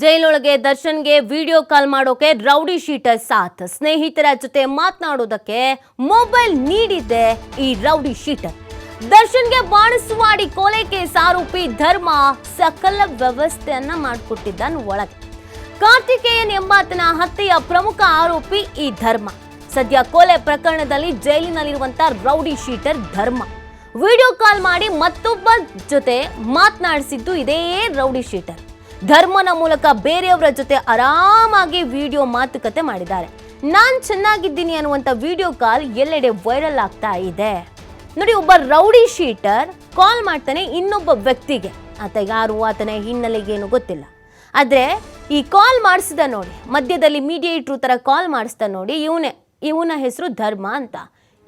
ಜೈಲೊಳಗೆ ದರ್ಶನ್ಗೆ video call ಮಾಡೋಕೆ rowdy sheeter ಸಾಥ್. ಸ್ನೇಹಿತರ ಜೊತೆ ಮಾತನಾಡೋದಕ್ಕೆ ಮೊಬೈಲ್ ನೀಡಿದ್ದೆ ಈ ರೌಡಿ ಶೀಟರ್. ದರ್ಶನ್ಗೆ ಬಾಣಸುವಾಡಿ ಕೊಲೆ ಕೇಸ್ ಆರೋಪಿ ಧರ್ಮ ಸಕಲ ವ್ಯವಸ್ಥೆಯನ್ನ ಮಾಡಿಕೊಟ್ಟಿದ್ದಾನೆ ಒಳಗೆ. ಕಾರ್ತಿಕೇಯನ್ ಎಂಬಾತನ ಹತ್ಯೆಯ ಪ್ರಮುಖ ಆರೋಪಿ ಈ ಧರ್ಮ. ಸದ್ಯ ಕೊಲೆ ಪ್ರಕರಣದಲ್ಲಿ ಜೈಲಿನಲ್ಲಿರುವಂತ rowdy sheeter Dharma. Video call ಮಾಡಿ ಮತ್ತೊಬ್ಬ ಜೊತೆ ಮಾತನಾಡಿಸಿದ್ದು ಇದೇ ರೌಡಿ ಶೀಟರ್. ಧರ್ಮನ ಮೂಲಕ ಬೇರೆಯವರ ಜೊತೆ ಆರಾಮಾಗಿ ವಿಡಿಯೋ ಮಾತುಕತೆ ಮಾಡಿದ್ದಾರೆ. ನಾನು ಚೆನ್ನಾಗಿದ್ದೀನಿ ಅನ್ನುವಂಥ ವಿಡಿಯೋ ಕಾಲ್ ಎಲ್ಲೆಡೆ ವೈರಲ್ ಆಗ್ತಾ ಇದೆ. ನೋಡಿ, ಒಬ್ಬ ರೌಡಿ ಶೀಟರ್ ಕಾಲ್ ಮಾಡ್ತಾನೆ ಇನ್ನೊಬ್ಬ ವ್ಯಕ್ತಿಗೆ. ಆತ ಯಾರು, ಆತನ ಹಿನ್ನೆಲೆ ಏನು ಗೊತ್ತಿಲ್ಲ. ಆದ್ರೆ ಈ ಕಾಲ್ ಮಾಡಿಸಿದ ನೋಡಿ, ಮಧ್ಯದಲ್ಲಿ ಮೀಡಿಯೇಟ್ರು ತರ ಕಾಲ್ ಮಾಡಿಸ್ದ ನೋಡಿ ಇವನೇ. ಇವನ ಹೆಸರು ಧರ್ಮ ಅಂತ.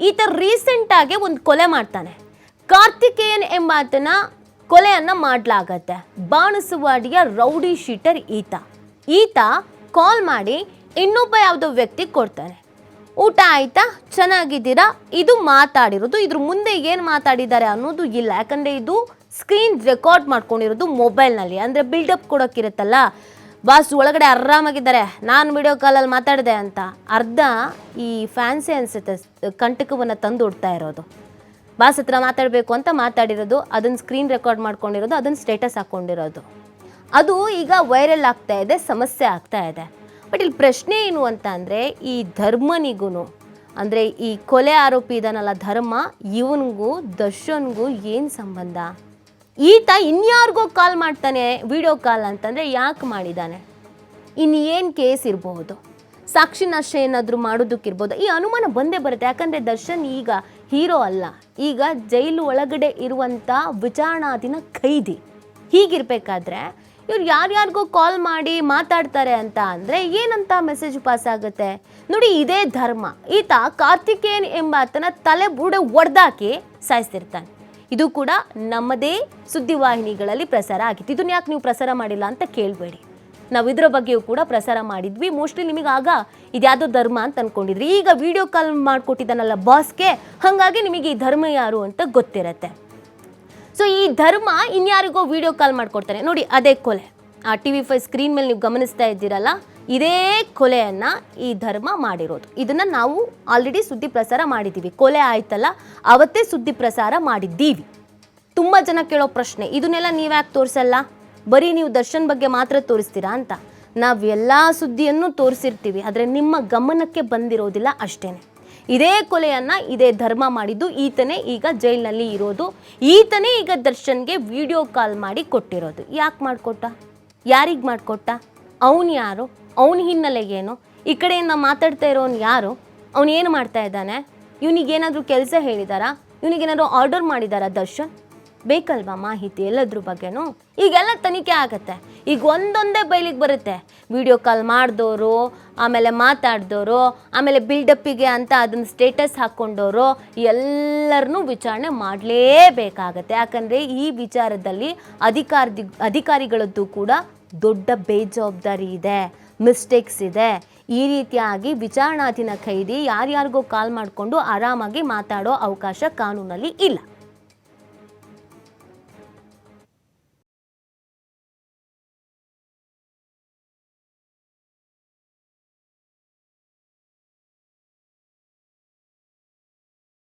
ಈತ ರೀಸೆಂಟ್ ಆಗಿ ಒಂದು ಕೊಲೆ ಮಾಡ್ತಾನೆ. ಕಾರ್ತಿಕೇಯನ್ ಎಂಬಾತನ ಕೊಲೆಯನ್ನ ಮಾಡಲಾಗತ್ತೆ. ಬಾಣಸುವಾಡಿಯ ರೌಡಿ ಶೀಟರ್ ಈತ. ಈತ ಕಾಲ್ ಮಾಡಿ ಇನ್ನೊಬ್ಬ ಯಾವುದೋ ವ್ಯಕ್ತಿ ಕೊಡ್ತಾನೆ. ಊಟ ಆಯ್ತಾ? ಚೆನ್ನಾಗಿದ್ದೀರಾ? ಇದು ಮಾತಾಡಿರೋದು. ಇದ್ರ ಮುಂದೆ ಏನು ಮಾತಾಡಿದ್ದಾರೆ ಅನ್ನೋದು ಇಲ್ಲ. ಯಾಕಂದರೆ ಇದು ಸ್ಕ್ರೀನ್ ರೆಕಾರ್ಡ್ ಮಾಡ್ಕೊಂಡಿರೋದು ಮೊಬೈಲ್ನಲ್ಲಿ. ಅಂದರೆ ಬಿಲ್ಡಪ್ ಕೊಡೋಕ್ಕಿರುತ್ತಲ್ಲ ಬಾಸ್ ಒಳಗಡೆ ಆರಾಮಾಗಿದ್ದಾರೆ. ನಾನು ವಿಡಿಯೋ ಕಾಲಲ್ಲಿ ಮಾತಾಡಿದೆ ಅಂತ. ಅರ್ಧ ಈ ಫ್ಯಾನ್ಸಿ ಅನಿಸುತ್ತೆ. ಕಂಟಕವನ್ನು ತಂದು ಉಡ್ತಾ ಇರೋದು. ಬಾಸ್ ಹತ್ರ ಮಾತಾಡಬೇಕು ಅಂತ ಮಾತಾಡಿರೋದು, ಅದನ್ನು ಸ್ಕ್ರೀನ್ ರೆಕಾರ್ಡ್ ಮಾಡ್ಕೊಂಡಿರೋದು, ಅದನ್ನು ಸ್ಟೇಟಸ್ ಹಾಕ್ಕೊಂಡಿರೋದು ಅದು ಈಗ ವೈರಲ್ ಆಗ್ತಾ ಇದೆ, ಸಮಸ್ಯೆ ಆಗ್ತಾ ಇದೆ. ಬಟ್ ಇಲ್ಲಿ ಪ್ರಶ್ನೆ ಏನು ಅಂತ ಅಂದರೆ, ಈ ಧರ್ಮನಿಗೂ ಅಂದರೆ ಈ ಕೊಲೆ ಆರೋಪಿ ಇದನ್ನಲ್ಲ ಧರ್ಮ, ಇವನಿಗೂ ದರ್ಶನ್ಗೂ ಏನು ಸಂಬಂಧ? ಈತ ಇನ್ಯಾರಿಗೋ ಕಾಲ್ ಮಾಡ್ತಾನೆ ವಿಡಿಯೋ ಕಾಲ್ ಅಂತಂದರೆ ಯಾಕೆ ಮಾಡಿದ್ದಾನೆ ಇನ್ನು ಏನು ಕೇಸ್ ಇರಬಹುದು ಸಾಕ್ಷಿ ನಾಶ ಏನಾದರೂ ಮಾಡೋದಕ್ಕಿರ್ಬೋದು? ಈ ಅನುಮಾನ ಬಂದೇ ಬರುತ್ತೆ, ಯಾಕಂದರೆ ದರ್ಶನ್ ಈಗ ಹೀರೋ ಅಲ್ಲ. ಈಗ ಜೈಲು ಒಳಗಡೆ ಇರುವಂಥ ವಿಚಾರಣಾಧೀನ ಖೈದಿ. ಹೀಗಿರಬೇಕಾದ್ರೆ ಇವ್ರು ಯಾರ್ಯಾರಿಗೋ ಕಾಲ್ ಮಾಡಿ ಮಾತಾಡ್ತಾರೆ ಅಂತ ಅಂದರೆ ಏನಂತ ಮೆಸೇಜ್ ಪಾಸ್ ಆಗುತ್ತೆ? ನೋಡಿ, ಇದೇ ಧರ್ಮ. ಈತ ಕಾರ್ತಿಕೇಯನ್ ಎಂಬಾತನ ತಲೆ ಬುಡ ಒಡೆದಾಕಿ ಸಾಯಿಸ್ತಿರ್ತಾನೆ. ಇದು ಕೂಡ ನಮ್ಮದೇ ಸುದ್ದಿವಾಹಿನಿಗಳಲ್ಲಿ ಪ್ರಸಾರ ಆಗಿತ್ತು. ಇದನ್ನ ಯಾಕೆ ನೀವು ಪ್ರಸಾರ ಮಾಡಿಲ್ಲ ಅಂತ ಕೇಳಬೇಡಿ. ನಾವು ಇದರ ಬಗ್ಗೆಯೂ ಕೂಡ ಪ್ರಸಾರ ಮಾಡಿದ್ವಿ. ಮೋಸ್ಟ್ಲಿ ನಿಮಗೆ ಆಗ ಇದ್ಯಾವುದೋ ಧರ್ಮ ಅಂತ ಅನ್ಕೊಂಡಿದ್ರಿ. ಈಗ ವಿಡಿಯೋ ಕಾಲ್ ಮಾಡಿಕೊಟ್ಟಿದ್ದಾನಲ್ಲ ಬಾಸ್ಗೆ ಹಾಗಾಗಿ ನಿಮಗೆ ಈ ಧರ್ಮ ಯಾರು ಅಂತ ಗೊತ್ತಿರತ್ತೆ. ಸೊ ಈ ಧರ್ಮ ಇನ್ಯಾರಿಗೋ ವಿಡಿಯೋ ಕಾಲ್ ಮಾಡಿಕೊಡ್ತಾನೆ ನೋಡಿ, ಅದೇ ಕೊಲೆ. ಆ ಟಿ ವಿ ಫೈ ಸ್ಕ್ರೀನ್ ಮೇಲೆ ನೀವು ಗಮನಿಸ್ತಾ ಇದ್ದೀರಲ್ಲ, ಇದೇ ಕೊಲೆಯನ್ನು ಈ ಧರ್ಮ ಮಾಡಿರೋದು. ಇದನ್ನು ನಾವು ಆಲ್ರೆಡಿ ಸುದ್ದಿ ಪ್ರಸಾರ ಮಾಡಿದ್ದೀವಿ. ಕೊಲೆ ಆಯ್ತಲ್ಲ, ಅವತ್ತೇ ಸುದ್ದಿ ಪ್ರಸಾರ ಮಾಡಿದ್ದೀವಿ. ತುಂಬ ಜನ ಕೇಳೋ ಪ್ರಶ್ನೆ, ಇದನ್ನೆಲ್ಲ ನೀವ್ಯಾಕೆ ತೋರಿಸಲ್ಲ? ಬರೀ ನೀವು ದರ್ಶನ್ ಬಗ್ಗೆ ಮಾತ್ರ ತೋರಿಸ್ತೀರಾ ಅಂತ. ನಾವು ಎಲ್ಲ ಸುದ್ದಿಯನ್ನು ತೋರಿಸಿರ್ತೀವಿ, ಆದರೆ ನಿಮ್ಮ ಗಮನಕ್ಕೆ ಬಂದಿರೋದಿಲ್ಲ ಅಷ್ಟೇ ಇದೇ ಕೊಲೆಯನ್ನು ಇದೇ ಧರ್ಮ ಮಾಡಿದ್ದು ಈತನೇ ಈಗ ಜೈಲಿನಲ್ಲಿ ಇರೋದು. ಈತನೇ ಈಗ ದರ್ಶನ್ಗೆ ವಿಡಿಯೋ ಕಾಲ್ ಮಾಡಿ ಕೊಟ್ಟಿರೋದು. ಯಾಕೆ ಮಾಡಿಕೊಟ್ಟ? ಯಾರಿಗೆ ಮಾಡಿಕೊಟ್ಟ? ಅವನು ಯಾರು? ಅವನ ಹಿನ್ನೆಲೆ ಏನು? ಈ ಕಡೆಯಿಂದ ಮಾತಾಡ್ತಾ ಇರೋನು ಯಾರು? ಅವನು ಏನು ಮಾಡ್ತಾ ಇದ್ದಾನೆ? ಇವನಿಗೇನಾದರೂ ಕೆಲಸ ಹೇಳಿದಾರಾ? ಇವನಿಗೇನಾದರೂ ಆರ್ಡರ್ ಮಾಡಿದಾರಾ ದರ್ಶನ್? ಬೇಕಲ್ವಾ ಮಾಹಿತಿ ಎಲ್ಲದ್ರ ಬಗ್ಗೆನೂ? ಈಗೆಲ್ಲ ತನಿಖೆ ಆಗತ್ತೆ. ಈಗ ಒಂದೊಂದೇ ಬೈಲಿಗೆ ಬರುತ್ತೆ. ವಿಡಿಯೋ ಕಾಲ್ ಮಾಡಿದವರು ಆಮೇಲೆ ಮಾತಾಡಿದವರು ಆಮೇಲೆ ಬಿಲ್ಡಪ್ಪಿಗೆ ಅಂತ ಅದನ್ನು ಸ್ಟೇಟಸ್ ಹಾಕ್ಕೊಂಡವರು ಎಲ್ಲರನ್ನೂ ವಿಚಾರಣೆ ಮಾಡಲೇಬೇಕಾಗತ್ತೆ. ಯಾಕಂದರೆ ಈ ವಿಚಾರದಲ್ಲಿ ಅಧಿಕಾರದಿ, ಅಧಿಕಾರಿಗಳದ್ದು ಕೂಡ ದೊಡ್ಡ ಬೇಜವಾಬ್ದಾರಿ ಇದೆ. ಮಿಸ್ಟೇಕ್ಸ್ ಇದೆ. ಈ ರೀತಿಯಾಗಿ ವಿಚಾರಣಾಧೀನ ಖೈದಿ ಯಾರ್ಯಾರಿಗೋ ಕಾಲ್ ಮಾಡಿಕೊಂಡು ಆರಾಮಾಗಿ ಮಾತಾಡೋ ಅವಕಾಶ ಕಾನೂನಲ್ಲಿ ಇಲ್ಲ.